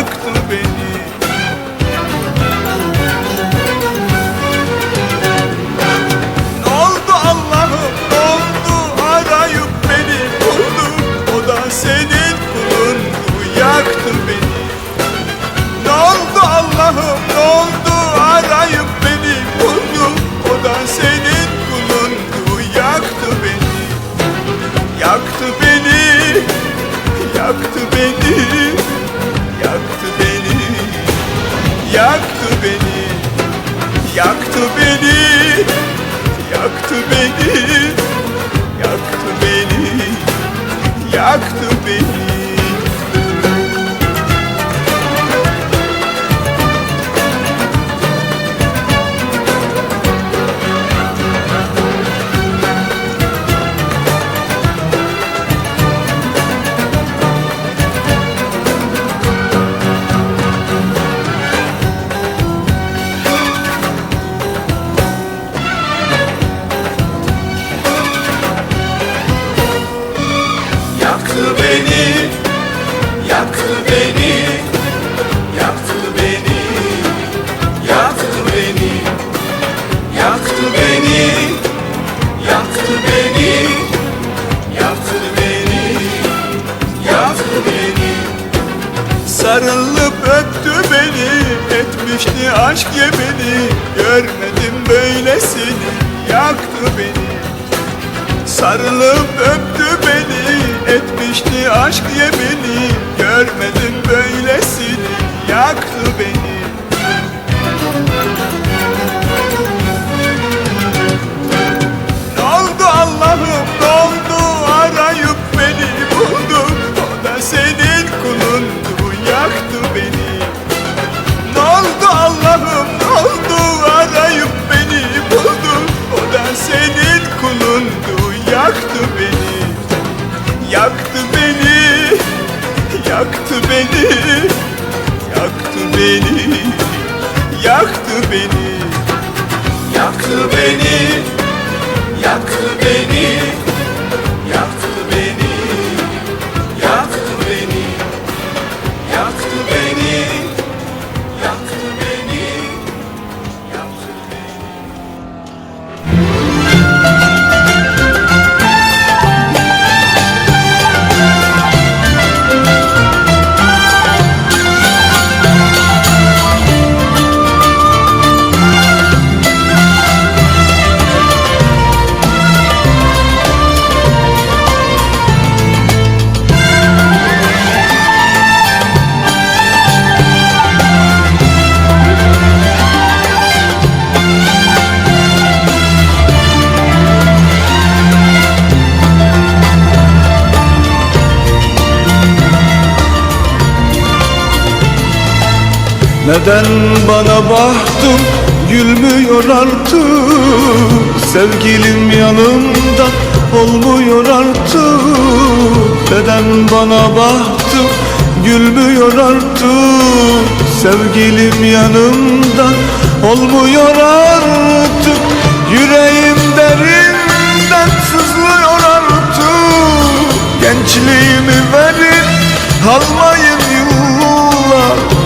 yaktı beni. Ne oldu Allah'ım? Ne oldu? Arayıp beni buldu. O da senin kulundu yaktı beni. Ne oldu Allah'ım? Ne oldu? Arayıp beni buldu. O da senin kulundu yaktı beni. Yaktı beni. Yaktı beni Yaktı beni Yaktı beni Yaktı beni Yaktı etmişti aşk yemini, görmedim böylesini, yaktı beni. Sarılıp öptü beni Etmişti aşk yemini Görmedim böylesini Yaktı beni Neden bana baktın gülmüyor artık? Sevgilim yanımda olmuyor artık. Neden bana baktın gülmüyor artık? Sevgilim yanımda olmuyor artık. Yüreğim derinden sızlıyor artık. Gençliğimi verin almayın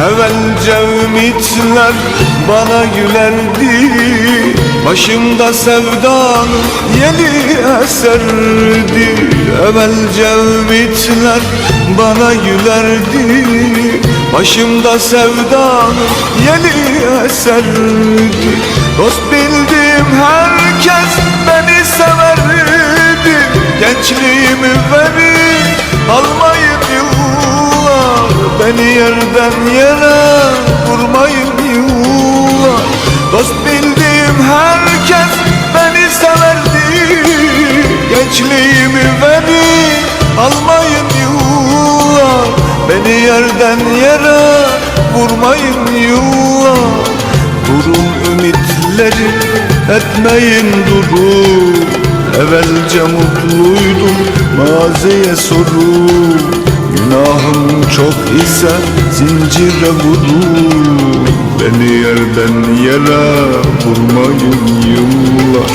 Evvelce ümitler bana gülerdi. Başımda sevdanın yeni eserdi. Evvelce ümitler bana gülerdi. Başımda sevdanın yeni eserdi. Dost bildiğim herkes beni severdi. Gençliğimi verin almayın yıllar Beni yerden yere vurmayın yuva. Dost bildiğim herkes beni severdi. Gençliğimi verin almayın yuva. Beni yerden yere vurmayın yuva. Durun ümitleri etmeyin durun. Evvelce mutluydum maziye sorun. Günahım çok ise zincire vurun Beni yerden yere vurmayın yıllar.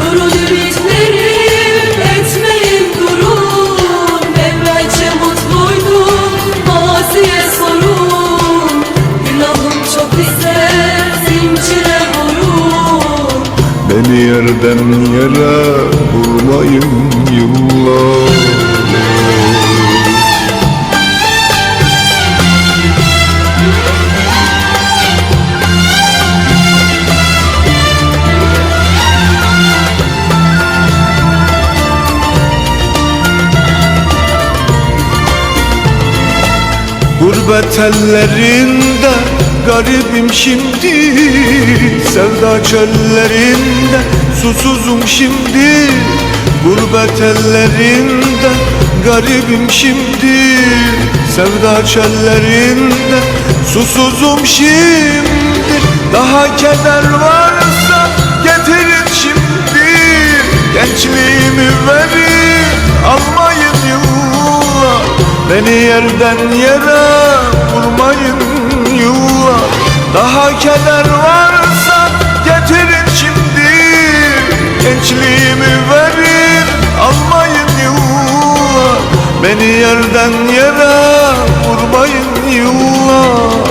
Durun ümitlerim etmeyin durun. Evvelce mutluydum maziye sorun. Günahım çok ise zincire vurun. Beni yerden yere vurmayın yıllar Gurbet garibim şimdi Sevda çöllerinde susuzum şimdi. Gurbet ellerinde garibim şimdi Sevda çöllerinde susuzum şimdi. Daha keder varsa getirin şimdi. Gençliğimi verin almayın yıllar Beni yerden yere vurmayın yıllar Daha keder varsa getirin şimdi. Gençliğimi verin almayın yıllar Beni yerden yere vurmayın yıllar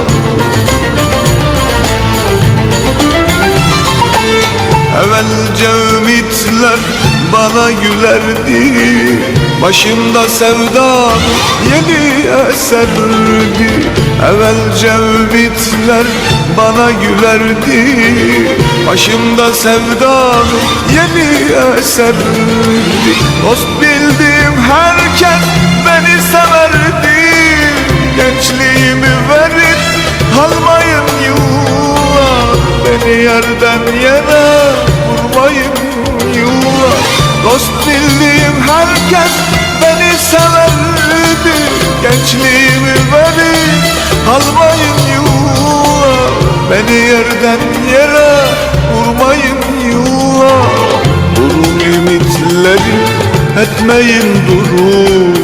Evvelce ümitler bana gülerdi Başımda sevda yeni eserdi Evvelce ümitler bana gülerdi Başımda sevda yeni eserdi Dost bildiğim herkes beni severdi. Gençliğimi verin almayın yıllar. Beni yerden yere vurmayın Dost bildiğim herkes beni severdi. Gençliğimi verin almayın yıllar Beni yerden yere vurmayın yıllar Durun ümitleri etmeyin durun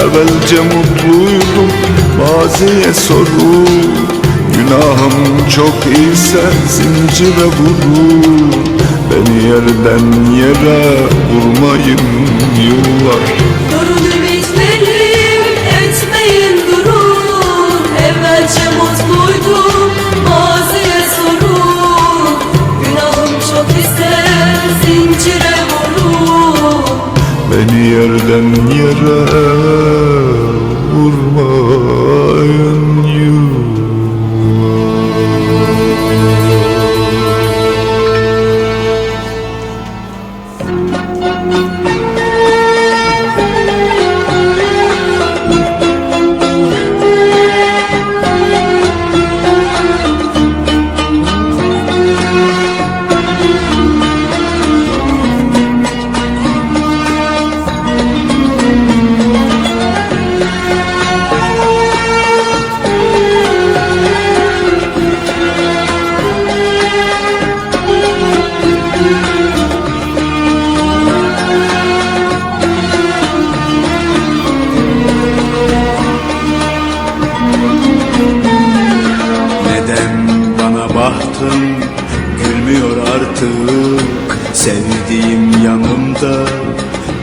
Evvelce mutluydum maziye sorun Günahım çok ise zincire vurun Beni yerden yere vurmayın yıllar. Durun ümitlerim etmeyin durun Evvelce mutluydum maziye sorun. Günahım çok ise zincire vurun Beni yerden yere vurmayın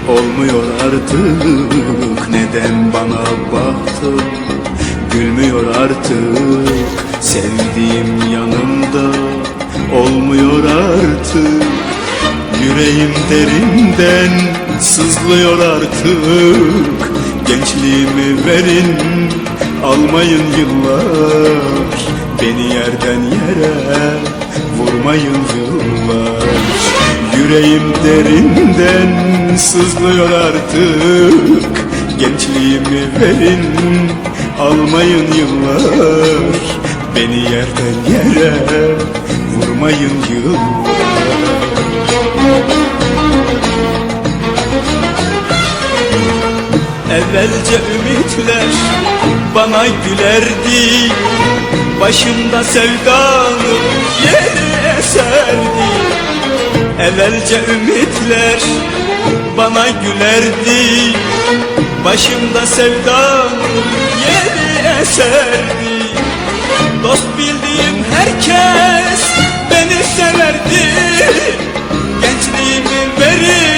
olmuyor artık. Neden bana bahtım gülmüyor artık. Sevdiğim yanımda olmuyor artık. Yüreğim derinden sızlıyor artık. Gençliğimi verin almayın yıllar. Beni yerden yere vurmayın yıllar Yüreğim derinden sızlıyor artık. Gençliğimi verin almayın yıllar. Beni yerden yere vurmayın yıllar. Evvelce ümitler bana gülerdi. Başımda sevdanın yeri eserdi Evvelce ümitler bana gülerdi. Başımda sevdanın yeri eserdi. Dost bildiğim herkes beni severdi. Gençliğimi verin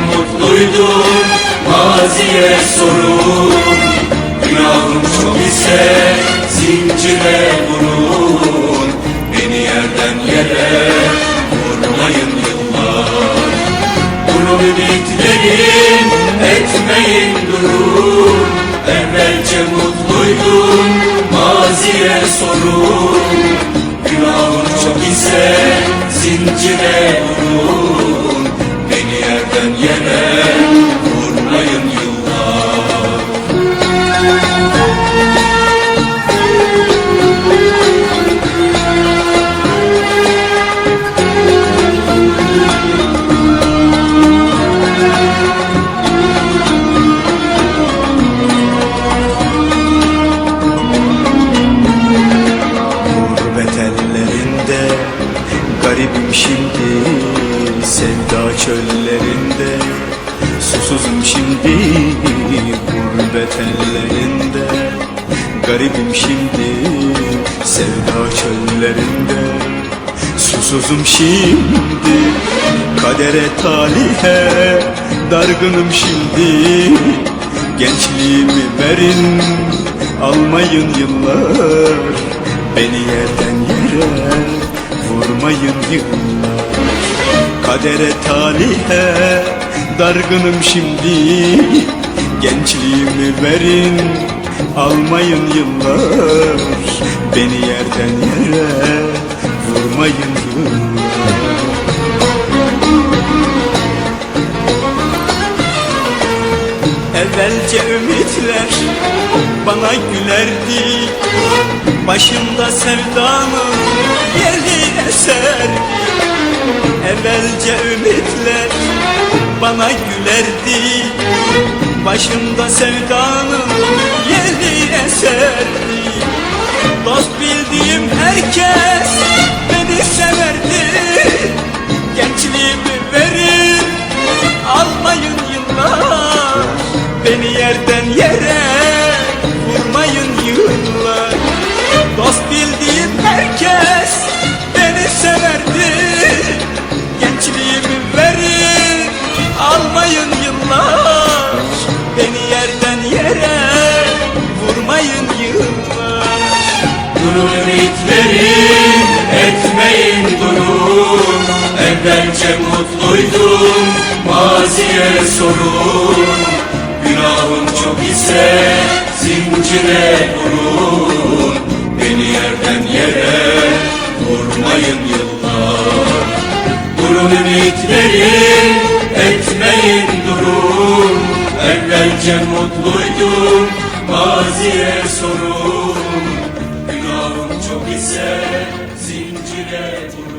mutluydum maziye sorun. Günahım çok ise zincire vurun. Beni yerden yere vurmayın yıllar. Durun ümitlerin etmeyin durun. Evvelce mutluydum maziye sorun. Günahım çok ise zincire vurun Sevda çöllerinde Susuzum şimdi Kadere talihe. Dargınım şimdi Gençliğimi verin. Almayın yıllar Beni yerden yere. Vurmayın yıllar Kadere talihe. Dargınım şimdi Gençliğimi verin. Almayın yıllar Beni yerden yere Vurmayın. Evvelce ümitler bana gülerdi. Başımda sevdanın yeli eserdi Evvelce ümitler bana gülerdi. Başımda sevdanın yeli eserdi Dost ümitlerin etmeyin durun. Evvelce mutluydum maziye sorun. Günahım çok ise zincire vurun. Beni yerden yere vurmayın yıllar. Durun ümitlerin etmeyin durun. Evvelce mutluydum maziye sorun çok ise zincire vurun